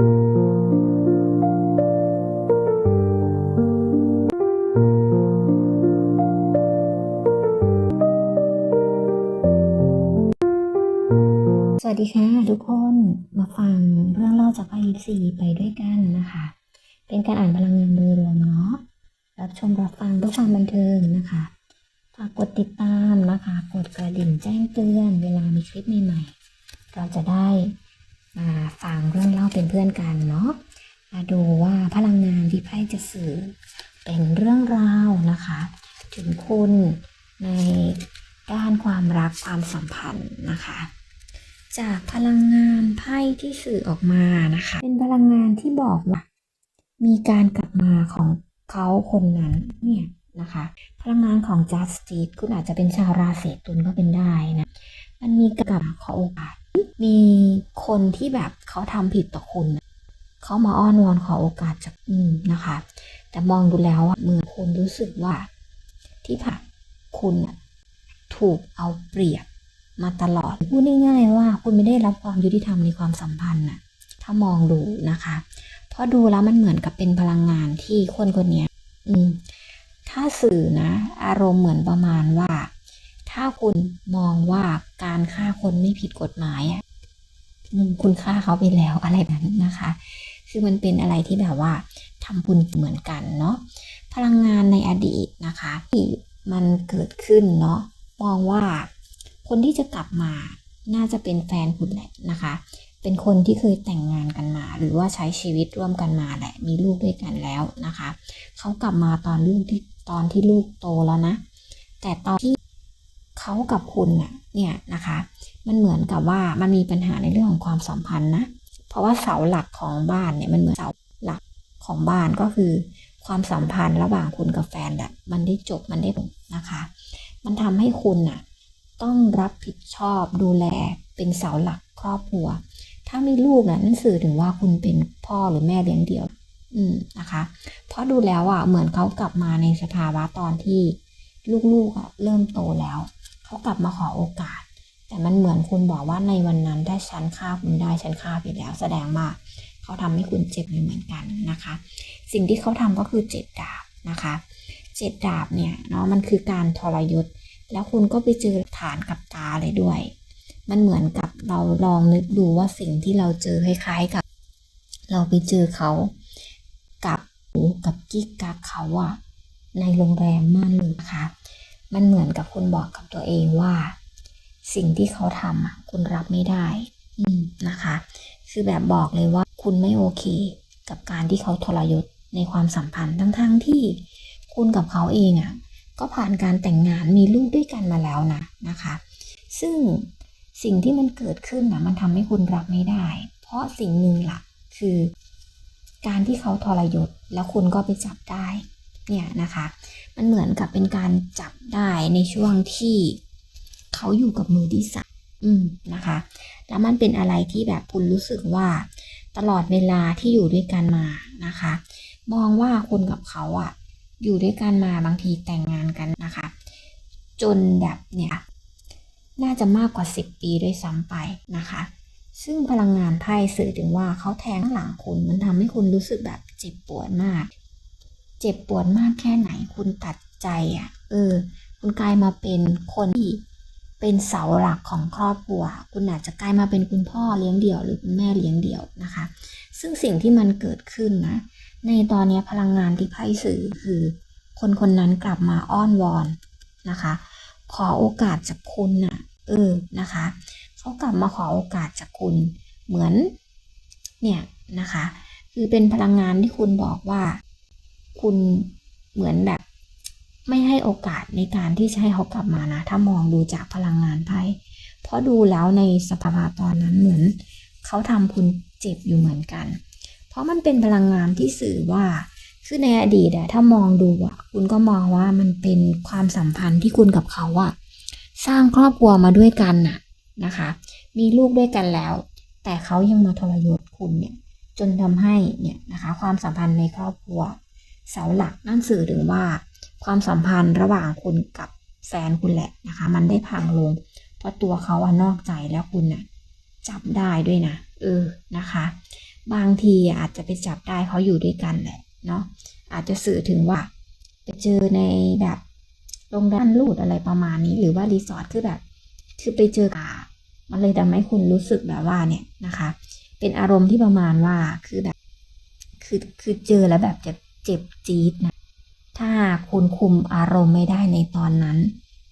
สวัสดีค่ะทุกคนมาฟังเรื่องเล่าจากภาคซีไปด้วยกันนะคะ เป็นการอ่านพลังงานโดยรวมเนาะรับชมรับฟังเพื่อความบันเทิงนะคะ ฝากกดติดตามนะคะ กดกระดิ่งแจ้งเตือนเวลามีคลิปใหม่ๆ เราจะได้ มาฟังเรื่องเล่าเป็นเพื่อนกันเนาะมาดูว่าพลังงานที่ไพ่จะสื่อเป็นเรื่องราวนะคะ ถึงคุณในด้านความรักความสัมพันธ์นะคะ จากพลังงานไพ่ที่สื่อออกมานะคะ เป็นพลังงานที่บอกว่า มีการกลับมาของเขาคนนั้นเนี่ยนะคะ พลังงานของ justice คุณอาจจะเป็นชาวราศีตุลก็เป็นได้นะ มันมีกลับขอโอกาส มีคนที่แบบเขาทำผิดต่อคุณ เขามาอ้อนวอนขอโอกาสจากอืมนะคะ แต่มองดูแล้วเมื่อคุณรู้สึกว่า ที่ผ่านคุณถูกเอาเปรียบมาตลอด พูดง่ายๆว่าคุณไม่ได้รับความยุติธรรมในความสัมพันธ์น่ะ ถ้ามองดูนะคะ เพราะดูแล้วมันเหมือนกับเป็นพลังงานที่คนคนนี้อืม ถ้าสื่อนะ อารมณ์เหมือนประมาณว่า ถ้าคุณมองว่าการฆ่าคนไม่ผิดกฎหมายคุณฆ่าเขาไปแล้วอะไรแบบนั้นนะคะ คือมันเป็นอะไรที่แบบว่าทำบุญเหมือนกันเนาะพลังงานในอดีตนะคะที่มันเกิดขึ้นเนาะมองว่าคนที่จะกลับมาน่าจะเป็นแฟนคุณแหละนะคะ เป็นคนที่เคยแต่งงานกันมา หรือว่าใช้ชีวิตร่วมกันมาแหละ มีลูกด้วยกันแล้วนะคะ เขากลับมาตอนลูกที่ตอนที่ลูกโตแล้วนะ แต่ตอนที่ เขากับคุณน่ะเนี่ยนะคะ มันเหมือนกับว่ามันมีปัญหาในเรื่องของความสัมพันธ์นะเพราะว่าเสาหลักของบ้านเนี่ยมันเหมือนเสาหลักของบ้านก็คือ ความสัมพันธ์ระหว่างคุณกับแฟนแบบมันได้จบมันได้ลงนะคะ มันทำให้คุณน่ะต้องรับผิดชอบดูแลเป็นเสาหลักครอบครัว ถ้ามีลูกนะนั่นสื่อถึงว่าคุณเป็นพ่อหรือแม่เลี้ยงเดี่ยว อืมนะคะ เพราะดูแล้วอะเหมือนเขากลับมาในสภาวะตอนที่ลูกๆอะเริ่มโตแล้ว เขากลับมาขอโอกาส แต่มันเหมือนคุณบอกว่าในวันนั้นถ้าฉันฆ่าคุณได้ฉันฆ่าไปแล้ว แสดงว่าเขาทำให้คุณเจ็บอยู่เหมือนกันนะคะ สิ่งที่เขาทำก็คือเจ็ดดาบนะคะเจ็ดดาบเนี่ยเนาะมันคือการทรยศแล้วคุณก็ไปเจอฐานกับตาเลยด้วย มันเหมือนกับเราลองนึกดูว่าสิ่งที่เราเจอคล้ายๆกับ เราไปเจอเขากับกับกิ๊กกับเขาอะในโรงแรมม่านเลยนะคะ มันเหมือนกับคุณบอกกับตัวเองว่า สิ่งที่เขาทำอะคุณรับไม่ได้นะคะ คือแบบบอกเลยว่าคุณไม่โอเค กับการที่เขาทรยศในความสัมพันธ์ทั้งๆที่คุณกับเขาเองอะ ก็ผ่านการแต่งงานมีลูกด้วยกันมาแล้วนะนะคะ ซึ่งสิ่งที่มันเกิดขึ้นนะมันทำให้คุณรับไม่ได้ เพราะสิ่งหนึ่งหลักคือ การที่เขาทรยศแล้วคุณก็ไปจับได้ เนี่ยนะคะ มันเหมือนกับเป็นการจับได้ในช่วงที่เขาอยู่กับมือที่สามอืมนะคะ แล้วมันเป็นอะไรที่แบบคุณรู้สึกว่าตลอดเวลาที่อยู่ด้วยกันมานะคะ มองว่าคุณกับเขาอะอยู่ด้วยกันมาบางทีแต่งงานกันนะคะ จนแบบเนี่ยน่าจะมากกว่า 10 ปีด้วยซ้ำไปนะคะ ซึ่งพลังงานไพ่สื่อถึงว่าเขาแทงหลังคุณมันทำให้คุณรู้สึกแบบเจ็บปวดมาก เจ็บปวดมากแค่ไหนคุณตัดใจอะ่ะ เออ คุณกลายมาเป็นคนที่เป็นเสาหลักของครอบครัว คุณอาจจะกลายมาเป็นคุณพ่อเลี้ยงเดี่ยวหรือคุณแม่เลี้ยงเดี่ยวนะคะ ซึ่งสิ่งที่มันเกิดขึ้นนะ ในตอนนี้พลังงานที่ไพ่สื่อคือ คนคนนั้นกลับมาอ้อนวอนนะคะ ขอโอกาสจากคุณน่ะ เออนะคะเขากลับมาขอโอกาสจากคุณเหมือน เนี่ยนะคะ คือเป็นพลังงานที่คุณบอกว่า คุณเหมือนแบบ ไม่ให้โอกาสในการที่จะให้เขากลับมานะ ถ้ามองดูจากพลังงานไพ่เพราะดูแล้วในสภาวะตอนนั้นเหมือนเขาทำคุณเจ็บอยู่เหมือนกัน เพราะมันเป็นพลังงานที่สื่อว่าคือในอดีตอะถ้ามองดูอะคุณก็มองว่ามันเป็นความสัมพันธ์ที่คุณกับเขาอะสร้างครอบครัวมาด้วยกันน่ะนะคะ มีลูกด้วยกันแล้ว แต่เขายังมาทรยศคุณเนี่ยจนทำให้เนี่ยนะคะ ความสัมพันธ์ในครอบครัว เสาหลักนั่นสื่อถึงว่า ความสัมพันธ์ระหว่างคุณกับแฟนคุณแหละนะคะ มันได้พังลง เพราะตัวเขาอะนอกใจแล้วคุณน่ะจับได้ด้วยนะเออนะคะ บางทีอาจจะไปจับได้เขาอยู่ด้วยกันแหละเนาะอาจจะสื่อถึงว่าไปเจอในแบบโรงแรมลูดอะไรประมาณนี้ หรือว่ารีสอร์ทคือแบบ คือไปเจอกับมันเลยทำให้คุณรู้สึกแบบว่าเนี่ยนะคะ เป็นอารมณ์ที่ประมาณว่าคือแบบ คือคือเจอแล้วแบบจะ เจ็บจี๊ดนะ ถ้าคุณคุมอารมณ์ไม่ได้ในตอนนั้น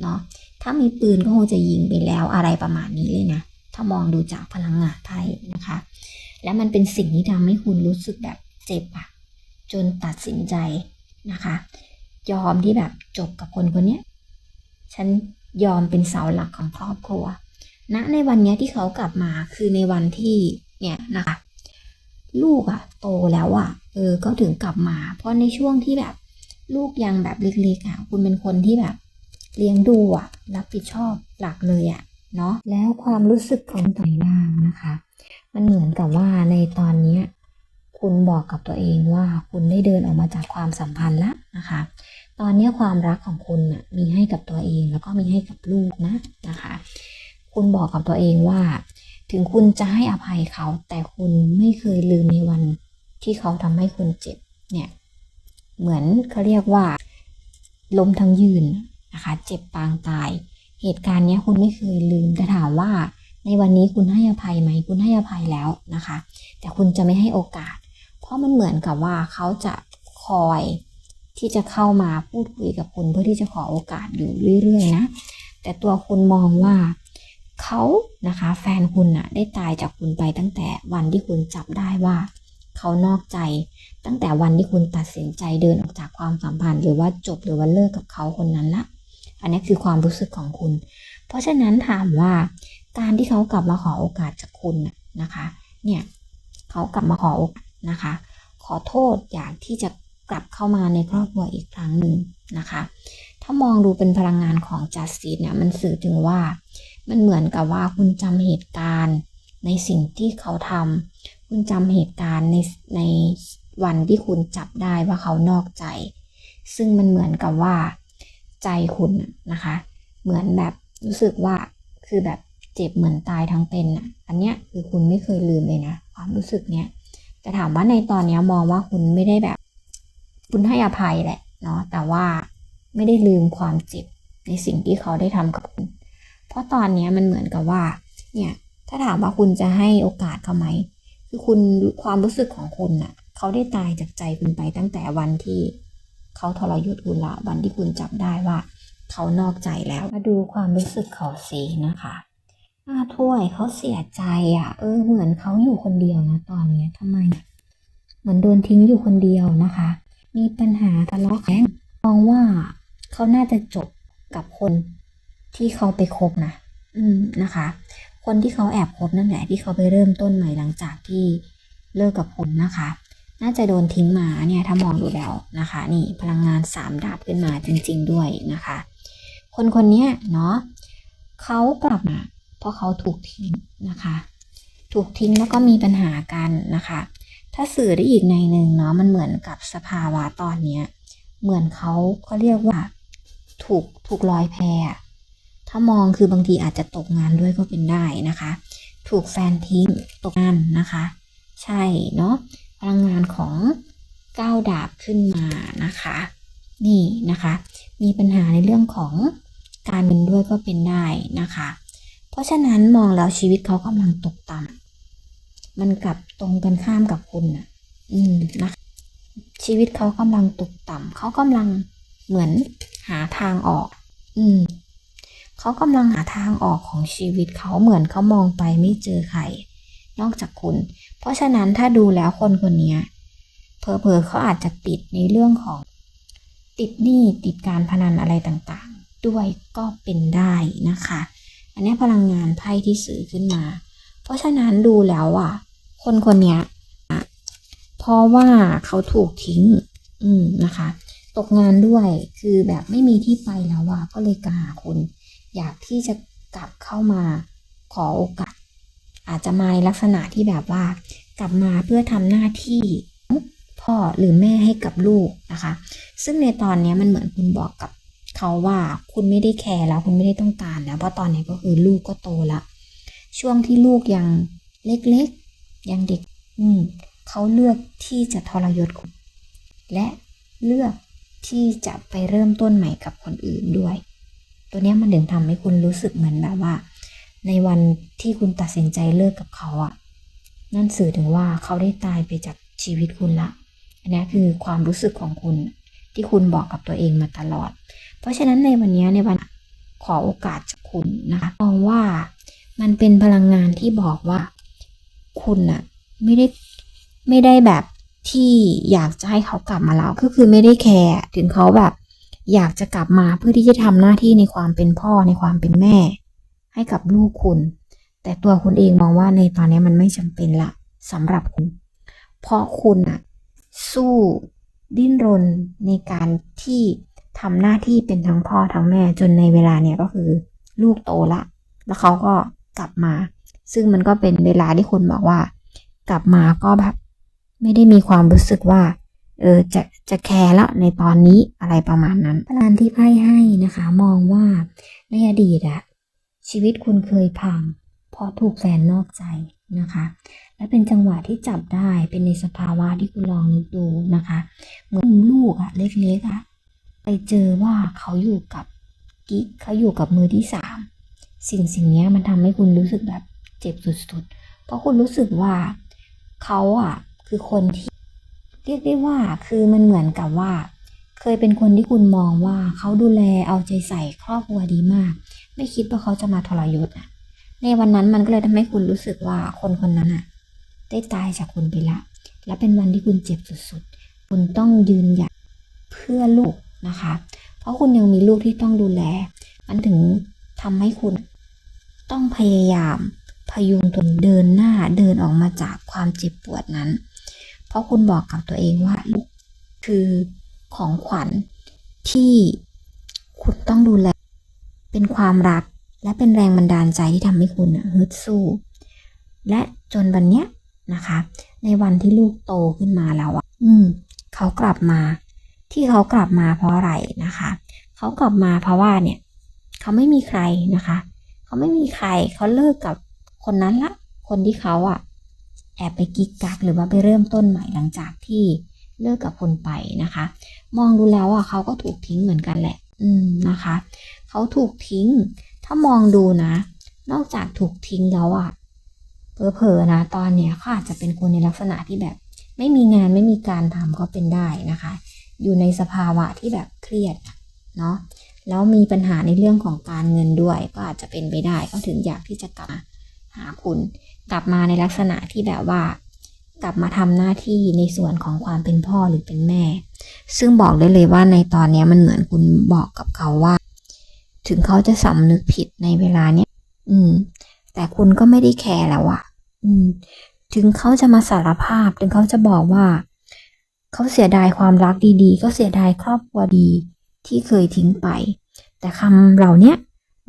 เนาะ ถ้ามีปืนก็คงจะยิงไปแล้วอะไรประมาณนี้เลยนะ ถ้ามองดูจากพลังงานไพ่นะคะ แล้วมันเป็นสิ่งที่ทำให้คุณรู้สึกแบบเจ็บอะจนตัดสินใจนะคะ ยอมที่แบบจบกับคนคนนี้ฉันยอมเป็นเสาหลักของครอบครัวณในวันนี้ที่เขากลับมาคือในวันที่เนี่ยนะคะ ลูกอะโตแล้วอะ เออก็ถึงกลับมา เพราะในช่วงที่แบบลูกยังแบบเล็กๆอะคุณเป็นคนที่แบบ เลี้ยงดูอะรับผิดชอบหลักเลยอะเนาะแล้วความรู้สึกของตัวเองบ้างนะคะ มันเหมือนกับว่าในตอนเนี้ยคุณบอกกับตัวเองว่าคุณได้เดินออกมาจากความสัมพันธ์ละนะคะ ตอนนี้ความรักของคุณน่ะมีให้กับตัวเองแล้วก็มีให้กับลูกนะนะคะ คุณบอกกับตัวเองว่า ถึงคุณจะให้อภัยเขา แต่คุณไม่เคยลืมในวัน ที่เขาทำให้คุณเจ็บเนี่ยเหมือนเขาเรียกว่าล้มทั้งยืนนะคะเจ็บปางตาย เหตุการณ์เนี้ยคุณไม่เคยลืมแต่ถามว่า ในวันนี้คุณให้อภัยไหมคุณให้อภัยแล้วนะคะ แต่คุณจะไม่ให้โอกาส เพราะมันเหมือนกับว่าเขาจะคอยที่จะเข้ามาพูดคุยกับคุณเพื่อที่จะขอโอกาสอยู่เรื่อยๆนะ แต่ตัวคุณมองว่าเขานะคะ แฟนคุณน่ะได้ตายจากคุณไปตั้งแต่วันที่คุณจับได้ว่า เขานอกใจ ตั้งแต่วันที่คุณตัดสินใจเดินออกจากความสัมพันธ์ หรือว่าจบหรือว่าเลิกกับเขาคนนั้นละ อันนี้คือความรู้สึกของคุณ เพราะฉะนั้นถามว่าการที่เขากลับมาขอโอกาสจากคุณนะคะ เนี่ยเขากลับมาขอโอกาสนะคะ ขอโทษอยากที่จะกลับเข้ามาในครอบครัวอีกครั้งหนึ่งนะคะ ถ้ามองดูเป็นพลังงานของจัสติสเนี่ยมันสื่อถึงว่า มันเหมือนกับว่าคุณจำเหตุการณ์ในสิ่งที่เขาทำ คุณจำเหตุการณ์ในในวันที่คุณจับได้ว่าเขานอกใจ ซึ่งมันเหมือนกับว่าใจคุณนะคะ เหมือนแบบรู้สึกว่าคือแบบเจ็บเหมือนตายทั้งเป็นอะ อันเนี้ยคือคุณไม่เคยลืมเลยนะ ความรู้สึกเนี้ยแต่ถามว่าในตอนเนี้ยมองว่าคุณไม่ได้แบบ คุณให้อภัยแหละเนาะแต่ว่าไม่ได้ลืมความเจ็บในสิ่งที่เขาได้ทำกับคุณ เพราะตอนเนี้ยมันเหมือนกับว่า เนี่ย ถ้าถามว่าคุณจะให้โอกาสเขาไหม คือคุณความรู้สึกของคุณน่ะ เขาได้ตายจากใจคุณไปตั้งแต่วันที่เขาทรยศคุณละวันที่คุณจับได้ว่า เขานอกใจแล้ว มาดูความรู้สึกเขาสีนะคะอาถ้วยเขาเสียใจอะ เออ เหมือนเขาอยู่คนเดียวนะตอนเนี้ยทำไม เหมือนโดนทิ้งอยู่คนเดียวนะคะ มีปัญหาทะเลาะแย้งมองว่าเขาน่าจะจบกับคนที่เขาไปคบนะ อืมนะคะ คนที่เขาแอบคบนั่นแหละที่เขาไปเริ่มต้นใหม่หลังจากที่เลิกกับคุณนะคะ น่าจะโดนทิ้งมาเนี่ยถ้ามองดูแล้วนะคะ นี่พลังงานสามดาบขึ้นมาจริง ๆ ด้วยนะคะ คนคนนี้เนาะเขากลับมาเพราะเขาถูกทิ้งนะคะ ถูกทิ้งแล้วก็มีปัญหากันนะคะ ถ้าสื่อได้อีกในหนึ่งเนาะมันเหมือนกับสภาวะตอนเนี้ยเหมือนเขาก็เรียกว่าถูกถูกลอยแพ ถ้ามองคือบางทีอาจจะตกงานด้วยก็เป็นได้นะคะ ถูกแฟนทิ้งตกงานนะคะ ใช่เนาะพลังงานของก้าวดาบขึ้นมานะคะ นี่นะคะ มีปัญหาในเรื่องของการเงินด้วยก็เป็นได้นะคะ เพราะฉะนั้นมองแล้วชีวิตเขากำลังตกต่ำมันกลับตรงกันข้ามกับคุณนะอืมนะคะ ชีวิตเขากำลังตกต่ำเขากำลังเหมือนหาทางออก อืม เขากำลังหาทางออกของชีวิตเขาเหมือนเขามองไปไม่เจอใคร นอกจากคุณ เพราะฉะนั้นถ้าดูแล้วคนคนนี้เพอเพอเขาอาจจะติดในเรื่องของ ติดหนี้ติดการพนันอะไรต่างๆ ด้วยก็เป็นได้นะคะ อันนี้พลังงานไพ่ที่สื่อขึ้นมา เพราะฉะนั้นดูแล้วอะ คนคนนี้เพราะว่าเขาถูกทิ้ง อืมนะคะ ตกงานด้วยคือแบบไม่มีที่ไปแล้วอะก็เลยกหาคุณ อยากที่จะกลับเข้ามาขอโอกาส อาจจะมาในลักษณะที่แบบว่า กลับมาเพื่อทำหน้าที่พ่อหรือแม่ให้กับลูกนะคะ ซึ่งในตอนนี้มันเหมือนคุณบอกกับเขาว่าคุณไม่ได้แคร์แล้วคุณไม่ได้ต้องการแล้วเพราะตอนนี้ก็คือลูกก็โตละ ช่วงที่ลูกยังเล็กๆ ยังเด็ก อืมเขาเลือกที่จะทรยศคุณและเลือกที่จะไปเริ่มต้นใหม่กับคนอื่นด้วย ตัวเนี้ยมันถึงทำให้คุณรู้สึกเหมือนแบบว่า ในวันที่คุณตัดสินใจเลิกกับเขาอะนั่นสื่อถึงว่าเขาได้ตายไปจากชีวิตคุณละ อันนี้คือความรู้สึกของคุณที่คุณบอกกับตัวเองมาตลอด เพราะฉะนั้นในวันนี้ในวันขอโอกาสจากคุณนะคะมองว่ามันเป็นพลังงานที่บอกว่าคุณอะไม่ได้ไม่ได้แบบที่อยากจะให้เขากลับมาแล้วก็คือไม่ได้แคร์ถึงเขาแบบ อยากจะกลับมาเพื่อที่จะทำหน้าที่ในความเป็นพ่อในความเป็นแม่ ให้กับลูกคุณ แต่ตัวคุณเองมองว่าในตอนนี้มันไม่จำเป็นละสำหรับคุณ เพราะคุณอะสู้ดิ้นรนในการที่ทำหน้าที่เป็นทั้งพ่อทั้งแม่จนในเวลาเนี่ยก็คือลูกโตละ แล้วเขาก็กลับมา ซึ่งมันก็เป็นเวลาที่คุณบอกว่า กลับมาก็แบบ ไม่ได้มีความรู้สึกว่า เออจะจะแคร์แล้วในตอนนี้อะไรประมาณนั้นพลานที่ไพ่ให้นะคะ มองว่าในอดีตอะชีวิตคุณเคยพัง เพราะถูกแฟนนอกใจนะคะ และเป็นจังหวะที่จับได้เป็นในสภาวะที่คุณลองนึกดูนะคะเหมือนลูกอะเล็กๆอะไปเจอว่าเขาอยู่กับกิ๊กเขาอยู่กับมือที่สามสิ่งสิ่งนี้มันทำให้คุณรู้สึกแบบเจ็บสุดๆ เพราะคุณรู้สึกว่าเขาอะคือคนที่ เรียกได้ว่าคือมันเหมือนกับว่า เคยเป็นคนที่คุณมองว่าเขาดูแลเอาใจใส่ครอบครัวดีมาก ไม่คิดว่าเขาจะมาทรยศอะ ในวันนั้นมันก็เลยทำให้คุณรู้สึกว่าคนคนนั้นอะ ได้ตายจากคุณไปละ และเป็นวันที่คุณเจ็บสุดๆ คุณต้องยืนหยัดเพื่อลูกนะคะ เพราะคุณยังมีลูกที่ต้องดูแล มันถึงทำให้คุณต้องพยายามพยุงตนเดินหน้าเดินออกมาจากความเจ็บปวดนั้น ราะคุณบอกกับตัวเองว่าลูกคือของขวัญที่คุณต้องดูแล เป็นความรักและเป็นแรงบันดาลใจที่ทำให้คุณฮึดสู้ และจนวันเนี้ยนะคะ ในวันที่ลูกโตขึ้นมาแล้วอะอืม เขากลับมา ที่เขากลับมาเพราะอะไรนะคะ เขากลับมาเพราะว่าเนี่ย เขาไม่มีใครนะคะ เขาไม่มีใครเขาเลิกกับคนนั้นละ คนที่เขาอะ แอบไปกิ๊กกักหรือว่าไปเริ่มต้นใหม่หลังจากที่เลิกกับคนไปนะคะ มองดูแล้วอะเขาก็ถูกทิ้งเหมือนกันแหละ อืมนะคะเขาถูกทิ้ง ถ้ามองดูนะ นอกจากถูกทิ้งแล้วอะเผลอๆนะ ตอนเนี้ยเขาอาจจะเป็นคนในลักษณะที่แบบ ไม่มีงานไม่มีการทำก็เป็นได้นะคะ อยู่ในสภาวะที่แบบเครียดเนาะแล้วมีปัญหาในเรื่องของการเงินด้วย ก็อาจจะเป็นไปได้ก็ถึงอยากที่จะกลับหาคุณ กลับมาในลักษณะที่แบบว่า กลับมาทำหน้าที่ในส่วนของความเป็นพ่อหรือเป็นแม่ ซึ่งบอกได้เลยว่าในตอนนี้มันเหมือนคุณบอกกับเขาว่า ถึงเขาจะสำนึกผิดในเวลาเนี้ยอืม แต่คุณก็ไม่ได้แคร์แล้วอะอืม ถึงเขาจะมาสารภาพ ถึงเขาจะบอกว่า เขาเสียดายความรักดีๆ ก็เสียดายครอบครัวดีที่เคยทิ้งไป แต่คำเหล่านี้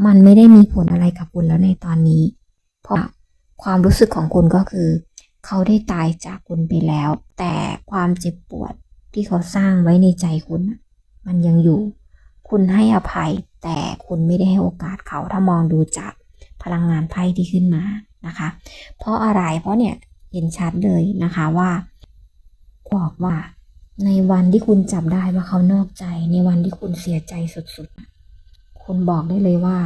มันไม่ได้มีผลอะไรกับคุณแล้วในตอนนี้ เพราะ ความรู้สึกของคุณก็คือ เขาได้ตายจากคุณไปแล้ว แต่ความเจ็บปวดที่เขาสร้างไว้ในใจคุณ มันยังอยู่ คุณให้อภัย แต่คุณไม่ได้ให้โอกาสเขาถ้ามองดูจากพลังงานไพ่ที่ขึ้นมานะคะ เพราะอะไรเพราะเนี่ยเห็นชัดเลยนะคะว่าบอกว่าในวันที่คุณจับได้ว่าเขานอกใจ ในวันที่คุณเสียใจสุดๆ คุณบอกได้เลยว่า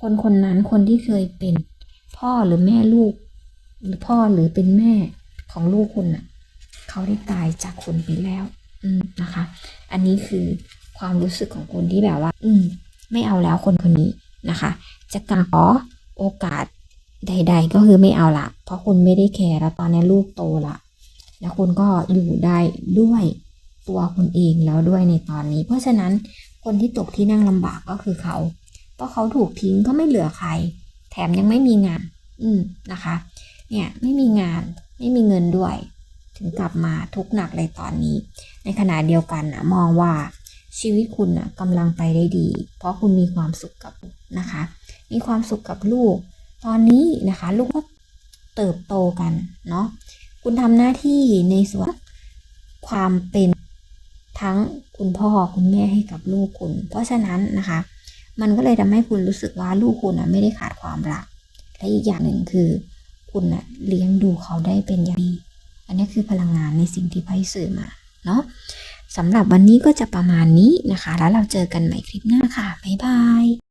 คนคนนั้นคนที่เคยเป็น พ่อหรือแม่ลูก หรือพ่อหรือเป็นแม่ของลูกคุณน่ะเขาได้ตายจากคุณไปแล้ว อืมนะคะ อันนี้คือความรู้สึกของคนที่แบบว่า อืม ไม่เอาแล้วคนคนนี้นะคะ จะกลับขอโอกาสใด ๆ ก็คือไม่เอาละเพราะคุณไม่ได้แคร์แล้วตอนนี้ลูกโตละแล้วคุณก็อยู่ได้ด้วยตัวคุณเองแล้วด้วยในตอนนี้ เพราะฉะนั้นคนที่ตกที่นั่งลำบากก็คือเขา เพราะเขาถูกทิ้งก็ไม่เหลือใคร มยังไม่มีงาน อืมนะคะ เนี่ยไม่มีงานไม่มีเงินด้วย ถึงกลับมาทุกข์หนักเลยตอนนี้ ในขณะเดียวกันนะมองว่าชีวิตคุณนะกำลังไปได้ดี เพราะคุณมีความสุขกับนะคะ มีความสุขกับลูก ตอนนี้นะคะ ลูกก็เติบโตกันเนาะคุณทำหน้าที่ในส่วนความเป็นทั้งคุณพ่อคุณแม่ให้กับลูกคุณ เพราะฉะนั้นนะคะ มันก็เลยทำให้คุณรู้สึกว่าลูกคุณนะไม่ได้ขาดความรัก และอีกอย่างหนึ่งคือคุณนะเลี้ยงดูเขาได้เป็นอย่างดี อันนี้คือพลังงานในสิ่งที่ไพ่สื่อมาเนาะสำหรับวันนี้ก็จะประมาณนี้นะคะ แล้วเราเจอกันใหม่คลิปหน้าค่ะ บ๊ายบาย